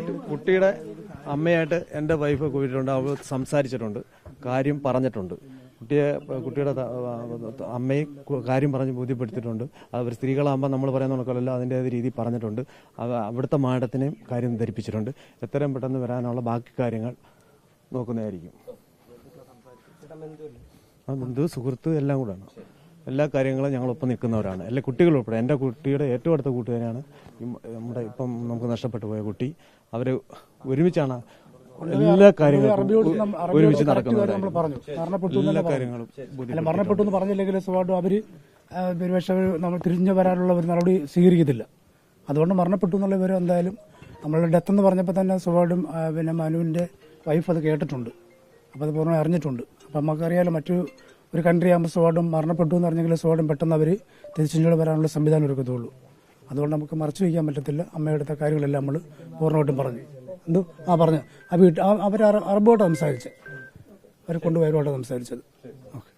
കുട്ടിയുടെ അമ്മയായിട്ട് എന്റെ വൈഫ് കൂടിയിട്ടുണ്ട്. അവൾ സംസാരിച്ചിട്ടുണ്ട്. കാര്യം പറഞ്ഞിട്ടുണ്ട്. കുട്ടിയെ കുട്ടിയുടെ അമ്മയെ കാര്യം പറഞ്ഞ് ബോധ്യപ്പെടുത്തിയിട്ടുണ്ട്. അവർ സ്ത്രീകളാകുമ്പോൾ നമ്മൾ പറയുന്ന കണക്കല്ല അതിന്റെ രീതി പറഞ്ഞിട്ടുണ്ട്. അവ- അവിടുത്തെ മാഡത്തിനെയും കാര്യം ധരിപ്പിച്ചിട്ടുണ്ട്. എത്രയും പെട്ടെന്ന് വരാനുള്ള ബാക്കി കാര്യങ്ങൾ നോക്കുന്നതായിരിക്കും. ബന്ധു സുഹൃത്ത് എല്ലാം കൂടെയാണ് എല്ലാ കാര്യങ്ങളും ഞങ്ങൾ ഒപ്പം നിൽക്കുന്നവരാണ്. എല്ലാ കുട്ടികളും ഉൾപ്പെടെ എന്റെ കുട്ടിയുടെ ഏറ്റവും അടുത്ത കൂട്ടുകാരാണ് നമ്മുടെ ഇപ്പം നമുക്ക് നഷ്ടപ്പെട്ടു പോയ കുട്ടി. അവർ ഒരുമിച്ചാണ് എല്ലാ കാര്യങ്ങളും ഒരുമിച്ച് പറഞ്ഞു. മരണപ്പെട്ടു എന്ന് എല്ലാ പറഞ്ഞു. കാര്യങ്ങളും മരണപ്പെട്ടു എന്ന് പറഞ്ഞില്ലെങ്കിൽ സ്വാഭാവികം അവർ ഒരുപക്ഷെ നമ്മൾ തിരിഞ്ഞു വരാനുള്ള ഒരു നടപടി സ്വീകരിക്കത്തില്ല. അതുകൊണ്ട് മരണപ്പെട്ടു എന്നുള്ള വിവരം എന്തായാലും നമ്മളുടെ ഡെത്ത് എന്ന് പറഞ്ഞപ്പോൾ തന്നെ സ്വാഭാവികം പിന്നെ മനുവിന്റെ വൈഫ് അത് കേട്ടിട്ടുണ്ട്. അപ്പോൾ അത് പൂർണമായി അറിഞ്ഞിട്ടുണ്ട്. അപ്പം നമുക്കറിയാലോ മറ്റു ഒരു കൺട്രി ആകുമ്പോൾ സ്വാഡും മരണപ്പെട്ടു എന്ന് പറഞ്ഞെങ്കിൽ സ്വാഡും പെട്ടെന്ന് അവർ തിരിച്ചിങ്ങോട്ട് വരാനുള്ള സംവിധാനം ഒരുക്കത്തുള്ളൂ. അതുകൊണ്ട് നമുക്ക് മറച്ചു വയ്ക്കാൻ പറ്റത്തില്ല. അമ്മയെടുത്ത കാര്യങ്ങളെല്ലാം നമ്മൾ പൂർണമായിട്ടും പറഞ്ഞു. എന്തോ? ആ പറഞ്ഞു. ആ വീട്ട് അവർ അറബോട്ട് സംസാരിച്ചത് അവർ കൊണ്ടുപോയവരോട്ട് സംസാരിച്ചത്. ഓക്കെ.